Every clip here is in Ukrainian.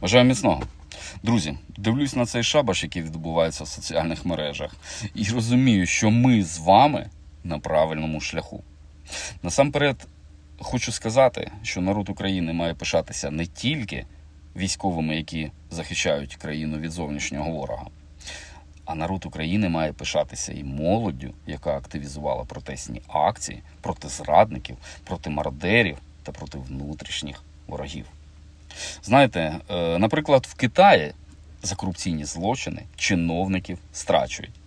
Бажаю міцного. Друзі, дивлюсь на цей шабаш, який відбувається в соціальних мережах, і розумію, що ми з вами на правильному шляху. Насамперед, хочу сказати, що народ України має пишатися не тільки військовими, які захищають країну від зовнішнього ворога, а народ України має пишатися і молоддю, яка активізувала протестні акції проти зрадників, проти мародерів та проти внутрішніх ворогів. Знаєте, е, наприклад, в Китаї за корупційні злочини чиновників страчують.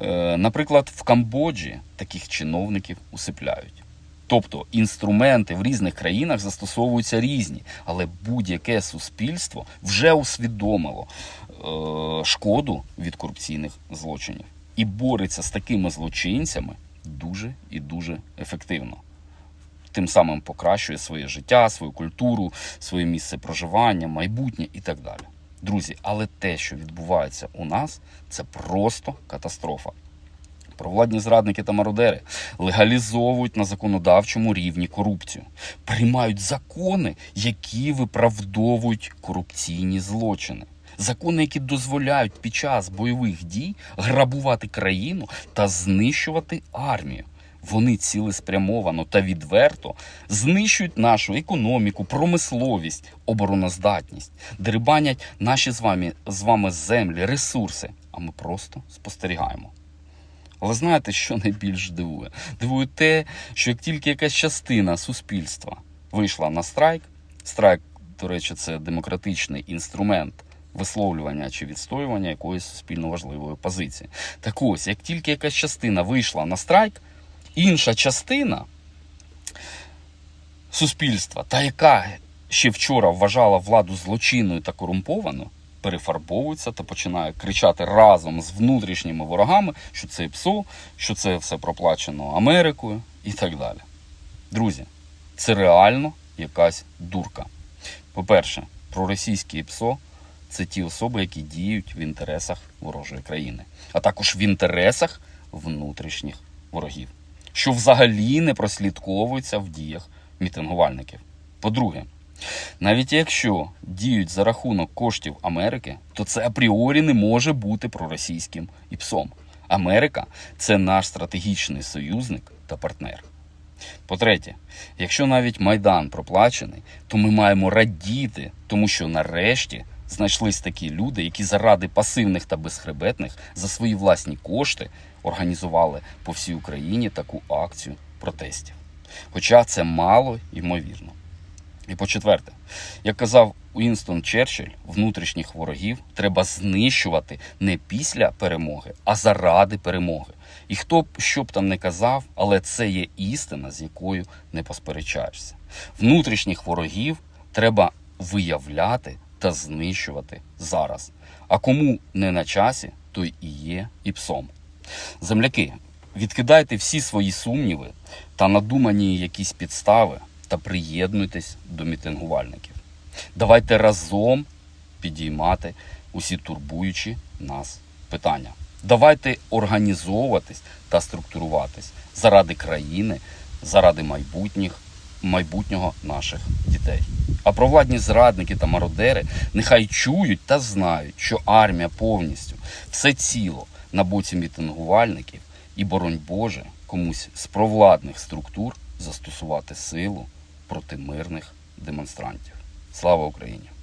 Е, Наприклад, в Камбоджі таких чиновників усипляють. Тобто інструменти в різних країнах застосовуються різні, але будь-яке суспільство вже усвідомило е, шкоду від корупційних злочинів і бореться з такими злочинцями дуже і дуже ефективно тим самим покращує своє життя, свою культуру, своє місце проживання, майбутнє і так далі. Друзі, але те, що відбувається у нас, це просто катастрофа. Провладні зрадники та мародери легалізовують на законодавчому рівні корупцію, приймають закони, які виправдовують корупційні злочини. Закони, які дозволяють під час бойових дій грабувати країну та знищувати армію. Вони цілеспрямовано та відверто знищують нашу економіку, промисловість, обороноздатність, дерибанять наші з вами, з вами землі, ресурси, а ми просто спостерігаємо. Але знаєте, що найбільш дивує? Дивує те, що як тільки якась частина суспільства вийшла на страйк, страйк, до речі, це демократичний інструмент висловлювання чи відстоювання якоїсь суспільно важливої позиції. Так ось, як тільки якась частина вийшла на страйк, інша частина суспільства, та яка ще вчора вважала владу злочинною та корумпованою, перефарбовується та починає кричати разом з внутрішніми ворогами, що це ПСО, що це все проплачено Америкою і так далі. Друзі, це реально якась дурка. По-перше, проросійські ПСО це ті особи, які діють в інтересах ворожої країни, а також в інтересах внутрішніх ворогів, що взагалі не прослідковується в діях мітингувальників. По-друге, навіть якщо діють за рахунок коштів Америки, то це апріорі не може бути проросійським ІПСом. Америка це наш стратегічний союзник та партнер. По-третє, якщо навіть Майдан проплачений, то ми маємо радіти, тому що нарешті знайшлись такі люди, які заради пасивних та безхребетних за свої власні кошти організували по всій Україні таку акцію протестів. Хоча це мало ймовірно. І по-четверте, як казав Уінстон Черчилль, внутрішніх ворогів треба знищувати не після перемоги, а заради перемоги. І хто б що б там не казав, але це є істина, з якою не посперечаєшся. Внутрішніх ворогів треба виявляти та знищувати зараз. А кому не на часі, той і є і псом. Земляки, відкидайте всі свої сумніви та надумані якісь підстави та приєднуйтесь до мітингувальників. Давайте разом підіймати усі турбуючі нас питання. Давайте організовуватись та структуруватись заради країни, заради майбутніх, майбутнього наших дітей. А провладні зрадники та мародери нехай чують та знають, що армія повністю все ціло на боці мітингувальників і, боронь Боже, комусь з провладних структур застосувати силу проти мирних демонстрантів. Слава Україні!